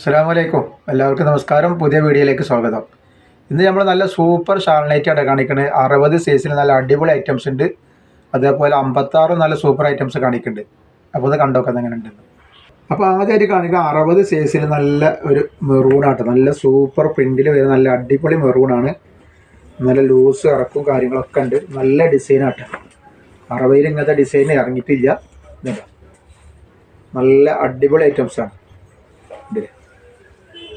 അസ്സാമലൈക്കും എല്ലാവർക്കും നമസ്കാരം. പുതിയ വീഡിയോയിലേക്ക് സ്വാഗതം. ഇന്ന് നമ്മൾ നല്ല സൂപ്പർ ഷാൾനൈറ്റാണ് കാണിക്കുന്നത് അറുപത് സൈസിൽ നല്ല അടിപൊളി ഐറ്റംസ് ഉണ്ട്. അതേപോലെ അമ്പത്താറും നല്ല സൂപ്പർ ഐറ്റംസ് കാണിക്കുന്നുണ്ട് അപ്പോൾ അത് കണ്ടോക്കാൻ എങ്ങനെ ഉണ്ടെന്ന് അപ്പോൾ ആദ്യമായിട്ട് കാണിക്കുക അറുപത് സൈസിൽ നല്ല ഒരു മെറൂണാട്ടോ നല്ല സൂപ്പർ പ്രിന്റിൽ വരുന്ന നല്ല അടിപൊളി മെറൂണാണ് നല്ല ലൂസ് ഇറക്കും കാര്യങ്ങളൊക്കെ ഉണ്ട്. നല്ല ഡിസൈനാട്ടോ അറുപതിൽ ഇങ്ങനത്തെ ഡിസൈൻ ഇറങ്ങിയിട്ടില്ല. നല്ല അടിപൊളി ഐറ്റംസാണ് ഇതിൽ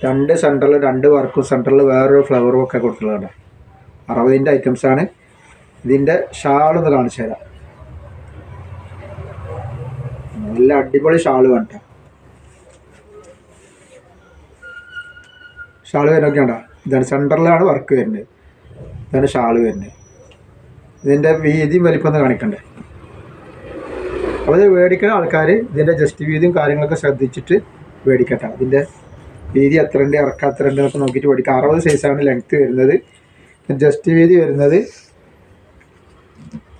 രണ്ട് സെന്ററിൽ രണ്ട് വർക്കും സെന്ററിൽ വേറൊരു ഫ്ലവറും ഒക്കെ കൊടുത്തിട്ടുള്ളതാണ്. അറുപതിന്റെ ഐറ്റംസാണ് ഇതിന്റെ ഷാളൊന്ന് കാണിച്ചു തരാം. നല്ല അടിപൊളി ഷാൾ വേണ്ട ഷാൾ വരുന്നൊക്കെ ഉണ്ടോ ഇതാണ് സെന്ററിലാണ് വർക്ക് വരുന്നത്. ഇതാണ് ഷാൾ വരുന്നത്. ഇതിന്റെ വീതിയും വലിപ്പം കാണിക്കണ്ടേ? അപ്പോൾ ഇത് മേടിക്കുന്ന ആൾക്കാർ ഇതിന്റെ ജസ്റ്റ് വീതിയും കാര്യങ്ങളൊക്കെ ശ്രദ്ധിച്ചിട്ട് മേടിക്കട്ടെ. ഇതിന്റെ വീതി എത്ര ഉണ്ട് ഇറക്കം എത്ര ഉണ്ട് എന്നൊക്കെ നോക്കിയിട്ട് പഠിക്കാം. അറുപത് സൈസാണ് ലെങ്ത്ത് വരുന്നത്. ജസ്റ്റ് വീതി വരുന്നത്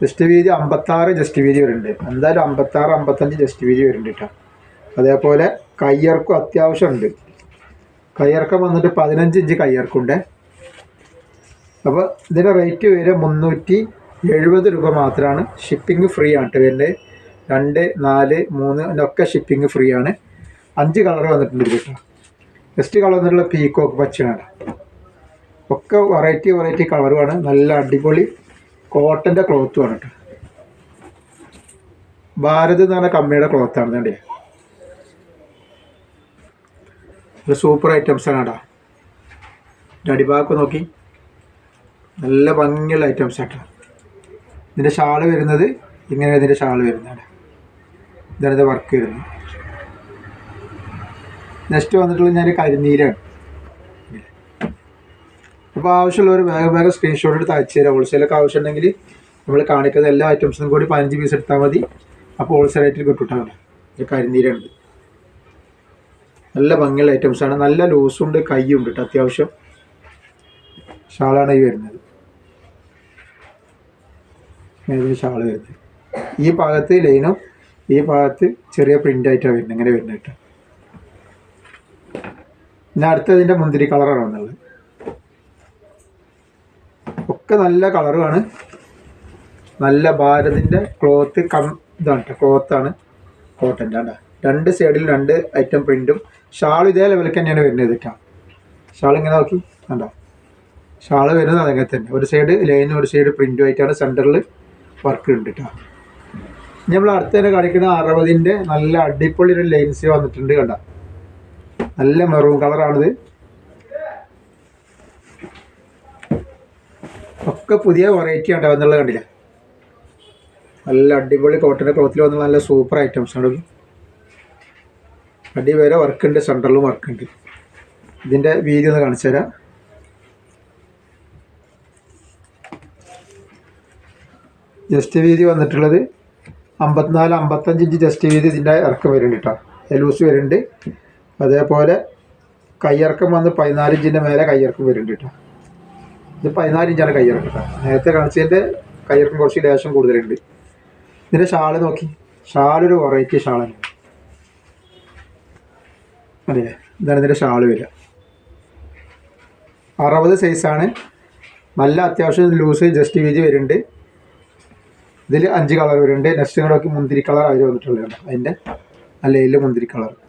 ജസ്റ്റ് വീതി അമ്പത്താറ് ജസ്റ്റ് വീതി വരുന്നുണ്ട്. എന്തായാലും അമ്പത്താറ് അമ്പത്തഞ്ച് ജസ്റ്റ് വീതി വരുന്നുണ്ട് കേട്ടോ. അതേപോലെ കയ്യിറക്കും അത്യാവശ്യമുണ്ട് കയ്യിറക്കം വന്നിട്ട് പതിനഞ്ച് ഇഞ്ച് കയ്യിറക്കുണ്ട് അപ്പോൾ ഇതിന്റെ റേറ്റ് വരെ മുന്നൂറ്റി എഴുപത് രൂപ മാത്രമാണ്. ഷിപ്പിംഗ് ഫ്രീ ആണ് കേട്ടോ വരുന്നത്. രണ്ട് നാല് മൂന്ന് ഒക്കെ ഷിപ്പിംഗ് ഫ്രീ ആണ്. അഞ്ച് കളർ വന്നിട്ടുണ്ട് കേട്ടോ. നെക്സ്റ്റ് കളർ എന്നുള്ള പീക്കോക്ക് പച്ചയാണ്. ഒക്കെ വെറൈറ്റി വെറൈറ്റി കളറുമാണ് നല്ല അടിപൊളി കോട്ടന്റെ ക്ലോത്തുമാണ് കേട്ടോ. ഭാരത് എന്ന് പറഞ്ഞ കമ്പനിയുടെ ക്ലോത്താണ് വേണ്ടേ ഒരു സൂപ്പർ ഐറ്റംസ് ആണ് കേട്ടോ. അടിഭാഗമൊക്കെ നോക്കി. നല്ല ഭംഗിയുള്ള ഐറ്റംസ് ആട്ടോ ഇതിന്റെ ഷാൾ വരുന്നത് ഇങ്ങനെ ഇതിന്റെ ഷാൾ വരുന്നതാണ്. ഇതാണ് ഇത് വർക്ക് വരുന്നത്. നെക്സ്റ്റ് വന്നിട്ടുള്ള ഞാൻ കരിനീരാണ്. അപ്പോൾ ആവശ്യമുള്ളവർ വേഗം വേഗം സ്ക്രീൻഷോട്ട് എടുത്ത് അയച്ചു തരാം. ഹോൾസെയിലൊക്കെ ആവശ്യമുണ്ടെങ്കിൽ നമ്മൾ കാണിക്കുന്ന എല്ലാ ഐറ്റംസും കൂടി പതിനഞ്ച് പീസ് എടുത്താൽ മതി. അപ്പോൾ റേറ്റിൽ കിട്ടുട്ടാണ് ഇത് കരിനീരുണ്ട് നല്ല ഭംഗിയുള്ള ഐറ്റംസാണ് നല്ല ലൂസും ഉണ്ട് കയ്യും ഉണ്ട് കേട്ടോ അത്യാവശ്യം. ഷാളാണ് ഈ വരുന്നത്. ഷാൾ വരുന്നത്? ഈ ഭാഗത്ത് ലൈനും ഈ ഭാഗത്ത് ചെറിയ പ്രിന്റായിട്ടാണ് വരുന്നത്. ഇങ്ങനെ വരുന്നത് കേട്ടോ പിന്നെ അടുത്തതിന്റെ മുന്തിരി കളറാണ് വന്നുള്ളത് ഒക്കെ നല്ല കളറുമാണ്. നല്ല ഭാരതിന്റെ ക്ലോത്ത് കം ഇതാണ് കേട്ടോ ക്ലോത്താണ് കോട്ടന്റെ ആണ് രണ്ട് സൈഡിൽ രണ്ട് ഐറ്റം പ്രിന്റും ഷാൾ ഇതേ ലെവലിൽ തന്നെയാണ് വരുന്നത് കേട്ടോ ഷാൾ ഇങ്ങനെ നോക്കി കണ്ടോ? ഷാൾ വരുന്നത് അതങ്ങനെ തന്നെ. ഒരു സൈഡ് ലൈനും ഒരു സൈഡ് പ്രിന്റും ആയിട്ടാണ് സെന്ററിൽ വർക്ക് ഉണ്ട് കേട്ടോ നമ്മൾ അടുത്ത് തന്നെ കാണിക്കുന്ന അറുപതിന്റെ നല്ല അടിപൊളി ഒരു ലൈൻസ് വന്നിട്ടുണ്ട് കണ്ട? നല്ല മെറൂൺ കളറാണിത്. ഒക്കെ പുതിയ വെറൈറ്റി ആണ് വന്നുള്ളത് കണ്ടില്ല. നല്ല അടിപൊളി കോട്ടന്റെ ക്ലോത്തിൽ വന്ന നല്ല സൂപ്പർ ഐറ്റംസ് ആണ് അടി വരെ വർക്ക് ഉണ്ട് സെന്ററിലും വർക്ക് ഉണ്ട് ഇതിന്റെ വീതി ഒന്ന് കാണിച്ചു തരാം. ജസ്റ്റ് വീതി വന്നിട്ടുള്ളത് അമ്പത്തിനാല് അമ്പത്തഞ്ച് ഇഞ്ച് ജസ്റ്റ് വീതി ഇതിന്റെ ഇറക്കം വരുന്നുണ്ട് കേട്ടോ. എലൂസ് വരുന്നുണ്ട്. അതേപോലെ കയ്യിറക്കം വന്ന് പതിനാല് ഇഞ്ചിന്റെ മേലെ കയ്യിറക്കം വരുന്നുണ്ട് കേട്ടോ. ഇത് പതിനാല് ഇഞ്ചാണ് കയ്യിറക്കം കേട്ടോ. നേരത്തെ കാണിച്ചതിന്റെ കയ്യിറക്കം കുറച്ച് ലേശം കൂടുതലുണ്ട്. ഇതിന്റെ ഷാൾ നോക്കി. ഷാളൊരു വെറൈറ്റി ഷാളാണ് അതെ ഇതാണ് ഇതിന്റെ ഷാൾ വരിക. അറുപത് സൈസാണ് നല്ല അത്യാവശ്യം ലൂസ് ജസ്റ്റ് വീതി വരുന്നുണ്ട്. ഇതിൽ അഞ്ച് കളർ വരുന്നുണ്ട്. നെക്സ്റ്റ് കൂടെ നോക്കി മുന്തിരി കളർ അവർ വന്നിട്ടുള്ളതാണ്. അതിന്റെ അല്ലയിൽ മുന്തിരി കളർ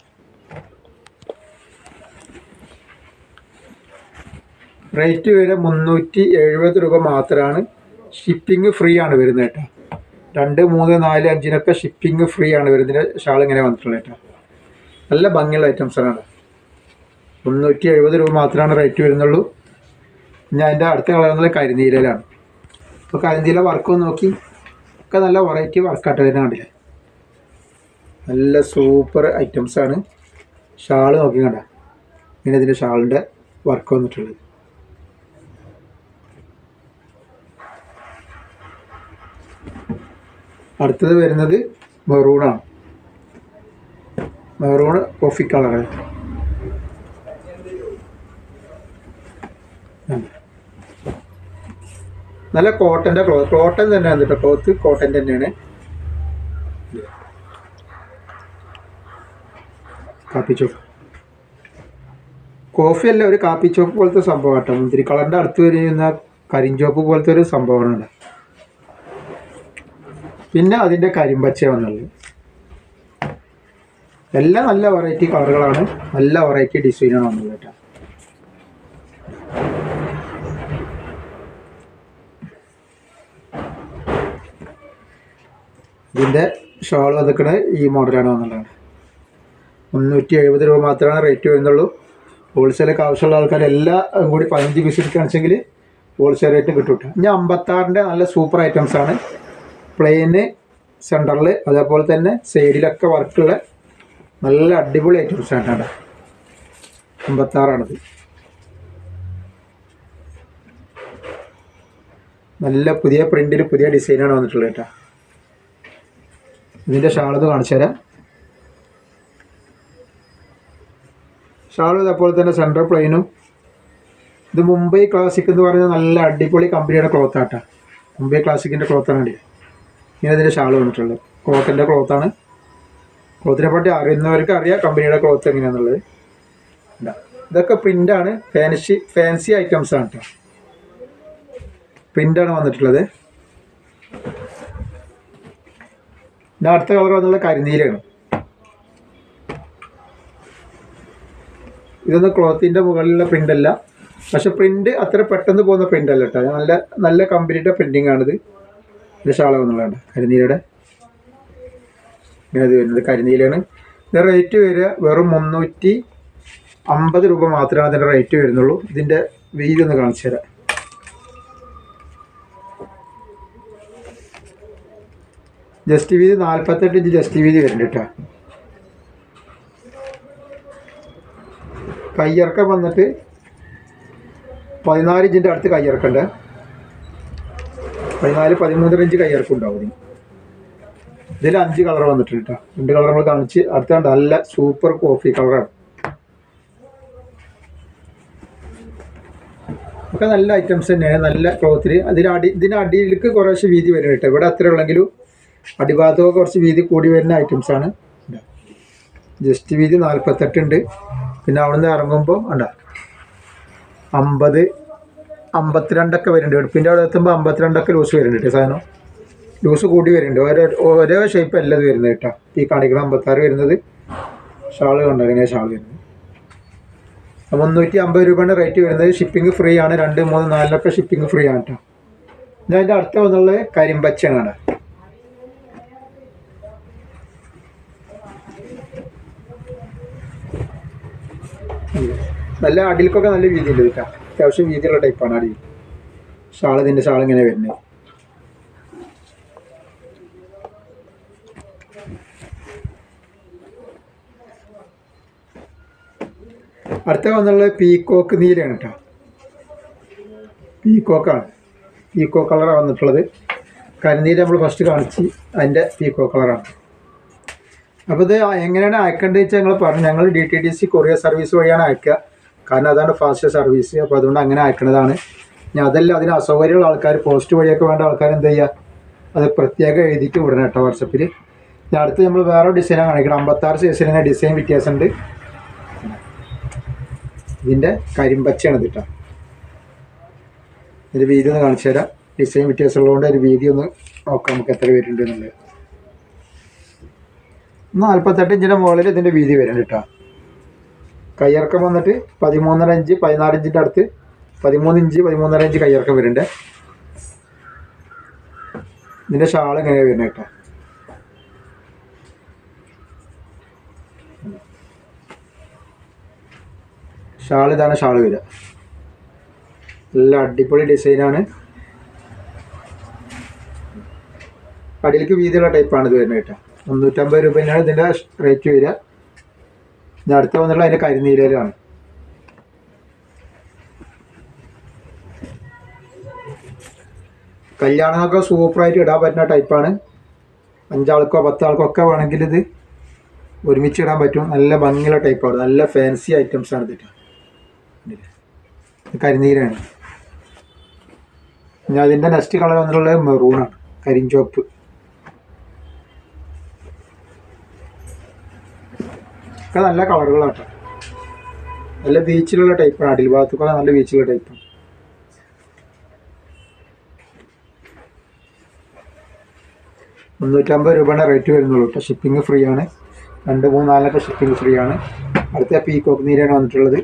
റേറ്റ് വരെ മുന്നൂറ്റി എഴുപത് രൂപ മാത്രമാണ് ഷിപ്പിംഗ് ഫ്രീ ആണ് വരുന്നത് കേട്ടോ. രണ്ട് മൂന്ന് നാല് അഞ്ചിനൊക്കെ ഷിപ്പിംഗ് ഫ്രീ ആണ് വരുന്നത്. ഷാൾ ഇങ്ങനെ വന്നിട്ടുള്ളത് കേട്ടോ. നല്ല ഭംഗിയുള്ള ഐറ്റംസാണ് മുന്നൂറ്റി എഴുപത് രൂപ മാത്രമാണ് റേറ്റ് വരുന്നുള്ളൂ. ഞാൻ അതിന്റെ അടുത്ത കളർ എന്നത് കരിനീലയിലാണ്. അപ്പോൾ കരിനീല വർക്ക് നോക്കി. ഒക്കെ നല്ല വെറൈറ്റി വർക്കായിട്ട് വരുന്ന കണ്ടില്ലേ? നല്ല സൂപ്പർ ഐറ്റംസാണ് ഷാൾ നോക്കി കണ്ട ഇങ്ങനെ ഇതിന്റെ ഷാളിന്റെ വർക്ക് വന്നിട്ടുള്ളത്. അടുത്തത് വരുന്നത് മെറൂണാണ്. മെറൂൺ കോഫി കളർ നല്ല കോട്ടന്റെ ക്ലോത്ത് കോട്ടൺ തന്നെയാണ് കേട്ടോ. ക്ലോത്ത് കോട്ടൺ തന്നെയാണ്. കാപ്പിച്ചോ കോഫി അല്ല ഒരു കാപ്പി പോലത്തെ സംഭവം കേട്ടോ. മുന്തിരി കളറിന്റെ അടുത്ത് വരുന്ന കരിഞ്ചോപ്പ് പോലത്തെ ഒരു സംഭവമാണ്. പിന്നെ അതിന്റെ കരിമ്പച്ച വന്നുള്ളത് എല്ലാം നല്ല വെറൈറ്റി കളറുകളാണ് നല്ല വെറൈറ്റി ഡിസൈനാണ് വന്നത് കേട്ടോ. ഇതിന്റെ ഷോൾ വന്നിക്കണത് ഈ മോഡലാണ് വന്നുള്ളത് മുന്നൂറ്റി എഴുപത് രൂപ മാത്രമാണ് റേറ്റ് വരുന്നുള്ളൂ. ഹോൾസെയിലൊക്കെ ആവശ്യമുള്ള ആൾക്കാർ എല്ലാം കൂടി പതിനഞ്ച് പീസ് എടുക്കുകയാണെന്നുവെച്ചെങ്കിൽ ഹോൾസെയിൽ റേറ്റ് കിട്ടും ഇനി അമ്പത്താറിന്റെ നല്ല സൂപ്പർ ഐറ്റംസ് ആണ്. പ്ലെയിന് സെന്ററിൽ അതേപോലെ തന്നെ സൈഡിലൊക്കെ വർക്കുള്ള നല്ല അടിപൊളി ഐറ്റംസ് ആണ് കേട്ടോ അമ്പത്താറാണിത്. നല്ല പുതിയ പ്രിന്റിൽ പുതിയ ഡിസൈനാണ് വന്നിട്ടുള്ളത് കേട്ടോ. ഇതിന്റെ ഷാളത് കാണിച്ചു തരാം. ഷാളും ഇതേപോലെ തന്നെ സെൻട്രൽ പ്ലെയിനും ഇത് മുംബൈ ക്ലാസിക് എന്ന് പറയുന്നത് നല്ല അടിപൊളി കമ്പനിയുടെ ക്ലോത്ത് ആട്ടാ. മുംബൈ ക്ലാസിക്കിന്റെ ക്ലോത്താണ് വേണ്ടി ഇങ്ങനെ ഇതിന്റെ ഷാൾ വന്നിട്ടുള്ളത്. ക്ലോത്തിന്റെ ക്ലോത്താണ്. ക്ലോത്തിനെ പറ്റി അറിയുന്നവർക്ക് അറിയാം കമ്പനിയുടെ ക്ലോത്ത് എങ്ങനെയാണെന്നുള്ളത് ഇതാ. ഇതൊക്കെ പ്രിന്റാണ് ഫാൻസി ഫാൻസി ഐറ്റംസ് ആണ് കേട്ടോ പ്രിന്റാണ് വന്നിട്ടുള്ളത്. പിന്നെ അടുത്ത കളർ വന്നുള്ള കരിനീലാണ് ഇതൊന്നും ക്ലോത്തിന്റെ മുകളിലുള്ള പ്രിന്റ് അല്ല പക്ഷെ പ്രിന്റ് അത്ര പെട്ടെന്ന് പോകുന്ന പ്രിന്റ് അല്ല കേട്ടോ നല്ല നല്ല കമ്പനിയുടെ പ്രിന്റിങ് ആണിത് ഇതിന്റെ ഷാള എന്നുള്ളതാണ് കരിനീലയുടെ ഇങ്ങനെ ഇത് വരുന്നത് കരിനീലയാണ്. ഇത് റേറ്റ് വരിക വെറും മുന്നൂറ്റി അമ്പത് രൂപ മാത്രമേ അതിന്റെ റേറ്റ് വരുന്നുള്ളൂ. ഇതിന്റെ വീതി ഒന്ന് കാണിച്ചു തരാം. ജസ്റ്റ് വീതി നാൽപ്പത്തെട്ട് ഇഞ്ച് ജസ്റ്റ് വീതി വരുന്നുണ്ട് കേട്ടോ. കയ്യിറക്കം വന്നിട്ട് പതിനാല് ഇഞ്ചിന്റെ അടുത്ത് കയ്യിറക്കണ്ട് പതിനാല് പതിമൂന്നര ഇഞ്ച് കയ്യിറക്കും ഉണ്ടാവും ഇതിൽ അഞ്ച് കളർ വന്നിട്ടുണ്ട് കേട്ടോ രണ്ട് കളർ നമ്മൾ കാണിച്ച് അടുത്ത നല്ല സൂപ്പർ കോഫി കളറാണ് ഒക്കെ നല്ല ഐറ്റംസ് തന്നെയാണ് നല്ല ക്ലോത്തിൽ അതിന് അടി ഇതിന് അടിയിലേക്ക് കുറേശ്ശെ വീതി വരും കേട്ടോ ഇവിടെ അത്ര ഉള്ളെങ്കിലും അടിഭാഗത്തൊക്കെ കുറച്ച് വീതി കൂടി വരുന്ന ഐറ്റംസ് ആണ്. ജസ്റ്റ് വീതി നാൽപ്പത്തെട്ടുണ്ട് പിന്നെ അവിടെ നിന്ന് ഇറങ്ങുമ്പോൾ ഉണ്ട അമ്പത് അമ്പത്തിരണ്ടൊക്കെ വരുന്നുണ്ട്. എടുപ്പിന്റെ അവിടെ എത്തുമ്പോൾ അമ്പത്തിരണ്ടൊക്കെ ലൂസ് വരുന്നുണ്ട് കേട്ടോ സാധനം. ലൂസ് കൂടി വരുന്നുണ്ട്. ഓരോ ഓരോ ഷേപ്പ് അല്ല വരുന്നത് കേട്ടോ. ഈ കാണിക്കണം അമ്പത്താറ് വരുന്നത് ഷാൾ കണ്ടോ? ഇങ്ങനെ ഷാൾ വരുന്നത്. മുന്നൂറ്റി അമ്പത് രൂപയുടെ റേറ്റ് വരുന്നത് ഷിപ്പിംഗ് ഫ്രീ ആണ്. രണ്ട് മൂന്ന് നാലിനൊക്കെ ഷിപ്പിംഗ് ഫ്രീ ആണ് കേട്ടോ. ഞാൻ അതിന്റെ അടുത്ത വന്നുള്ളത് കരിമ്പച്ചനാണ് നല്ല അടിൽക്കൊക്കെ നല്ല വീതിയുണ്ട് കേട്ടോ. അത്യാവശ്യം വീതിയുള്ള ടൈപ്പാണ് അടി. ഷാൾ ഇതിന്റെ ഷാൾ ഇങ്ങനെ വരുന്നത്. അടുത്ത വന്നുള്ളത് പീക്കോക്ക് നീലയാണ് കേട്ടോ പീക്കോക്കാണ് പീക്കോ കളറാണ് വന്നിട്ടുള്ളത്. കരിനീല നമ്മൾ ഫസ്റ്റ് കാണിച്ച് അതിന്റെ പീക്കോ കളറാണ് അപ്പോൾ ഇത് എങ്ങനെയാണ് അയക്കേണ്ടത് വെച്ചാൽ ഞങ്ങൾ പറഞ്ഞു. ഞങ്ങൾ D T D C courier service വഴിയാണ് അയക്കുക. കാരണം അതാണ് ഫാസ്റ്റ് സർവീസ്. അപ്പോൾ അതുകൊണ്ട് അങ്ങനെ അയക്കുന്നതാണ് ഇനി അതല്ല അതിന് അസൗകര്യമുള്ള ആൾക്കാർ പോസ്റ്റ് വഴിയൊക്കെ വേണ്ട ആൾക്കാർ എന്ത് ചെയ്യുക അത് പ്രത്യേകം എഴുതിയിട്ട് വിടണം കേട്ടോ വാട്സപ്പിൽ ഇനി അടുത്ത് നമ്മൾ വേറെ ഡിസൈനാണ് കാണിക്കണം അമ്പത്താറ് സൈസിന് ഡിസൈൻ വ്യത്യാസമുണ്ട്. ഇതിന്റെ കരിമ്പച്ചയാണ് ഇത് കേട്ടോ. ഇതിന്റെ വീതി ഒന്ന് കാണിച്ചു തരാം. ഡിസൈൻ വ്യത്യാസമുള്ളതുകൊണ്ട് ഒരു വീതി ഒന്ന് നോക്കാം നമുക്ക് എത്ര വരുന്നുണ്ട് എന്നുള്ളത്. നാൽപ്പത്തെട്ട് ഇഞ്ചിന്റെ മുകളിൽ ഇതിന്റെ വീതി വരുന്നുണ്ട് കേട്ടോ. കയ്യിറക്കം വന്നിട്ട് പതിമൂന്നര ഇഞ്ച് പതിനാല് ഇഞ്ചിന്റെ അടുത്ത്. പതിമൂന്ന് ഇഞ്ച് പതിമൂന്നര ഇഞ്ച് കയ്യിറക്കം വരുന്നുണ്ട്. ഇതിന്റെ ഷാൾ എങ്ങനെയാണ് വരുന്നത് കേട്ടോ? ഷാൾ ഇതാണ് ഷാൾ വരിക. നല്ല അടിപൊളി ഡിസൈനാണ് അടിയിലേക്ക് വീതിയുള്ള ടൈപ്പാണ് ഇത് വരുന്നത് കേട്ടോ. മുന്നൂറ്റമ്പത് രൂപ തന്നെയാണ് ഇതിന്റെ റേറ്റ് വരിക. ഇനി അടുത്ത വന്നിട്ടുള്ള അതിന്റെ കരിനീലയിലാണ് കല്യാണങ്ങൾക്ക് സൂപ്പറായിട്ട് ഇടാൻ പറ്റുന്ന ടൈപ്പാണ് അഞ്ചാൾക്കോ പത്താൾക്കോ ഒക്കെ വേണമെങ്കിൽ ഇത് ഒരുമിച്ച് ഇടാൻ പറ്റും. നല്ല ഭംഗിയുള്ള ടൈപ്പാണ് നല്ല ഫാൻസി ഐറ്റംസ് ആണ് ഇതിട്ട് കരിനീരാണ് ഞാൻ അതിന്റെ നെക്സ്റ്റ് കളർ വന്നിട്ടുള്ളത് മെറൂണാണ് കരിഞ്ചോപ്പ് ഒക്കെ നല്ല കളറുകളാട്ടോ നല്ല ബീച്ചിലുള്ള ടൈപ്പാണ് അടിൽ ഭാഗത്തൊക്കെ നല്ല ബീച്ചിലുള്ള ടൈപ്പാണ് മുന്നൂറ്റമ്പത് രൂപയുടെ റേറ്റ് വരുന്നുള്ളൂ കേട്ടോ. ഷിപ്പിംഗ് ഫ്രീ ആണ്. രണ്ട് മൂന്ന് നാലൊക്കെ ഷിപ്പിംഗ് ഫ്രീ ആണ്. അടുത്ത പീക്കോക്ക് നീരാണ് വന്നിട്ടുള്ളത്.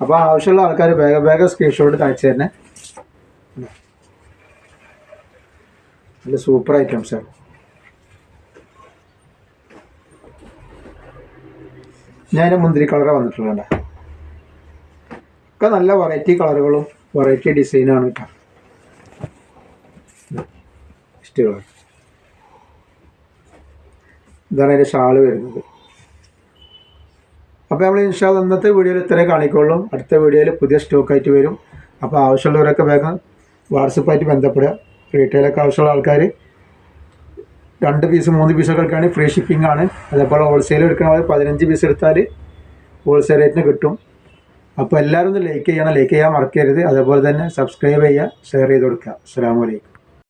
അപ്പോൾ ആവശ്യമുള്ള ആൾക്കാർ വേഗം വേഗം സ്ക്രീൻഷോട്ട് അയച്ചു തന്നെ നല്ല സൂപ്പർ ഐറ്റംസ് ഞാൻ മുന്തിരി കളറ് വന്നിട്ടുണ്ട് ഒക്കെ നല്ല വെറൈറ്റി കളറുകളും വെറൈറ്റി ഡിസൈനാണ് കേട്ടോ. ഇഷ്ടമാണ് ഇതാണ് അതിന്റെ ഷാൾ വരുന്നത്. അപ്പോൾ നമ്മൾ ഇൻഷാ അല്ലാ ഇന്നത്തെ വീഡിയോയിൽ ഇത്രേ കാണിക്കുള്ളൂ. അടുത്ത വീഡിയോയിൽ പുതിയ സ്റ്റോക്കായിട്ട് വരും. അപ്പോൾ ആവശ്യമുള്ളവരൊക്കെ വേഗം വാട്സപ്പായിട്ട് ബന്ധപ്പെടുക. റീറ്റെയിലൊക്കെ ആവശ്യമുള്ള ആൾക്കാർ രണ്ട് പീസ് മൂന്ന് പീസൊക്കെ എടുക്കുകയാണെങ്കിൽ ഫ്രീ ഷിപ്പിംഗ് ആണ്. അതേപോലെ ഹോൾസെയിൽ എടുക്കണമെങ്കിൽ പതിനഞ്ച് പീസ് എടുത്താൽ ഹോൾസെയിൽ റേറ്റിന് കിട്ടും. അപ്പോൾ എല്ലാവരും ഒന്ന് ലൈക്ക് ചെയ്യണം. ലൈക്ക് ചെയ്യാൻ മറക്കരുത്. അതേപോലെ തന്നെ സബ്സ്ക്രൈബ് ചെയ്യുക ഷെയർ ചെയ്ത് കൊടുക്കുക. അസ്സാം വലൈക്കും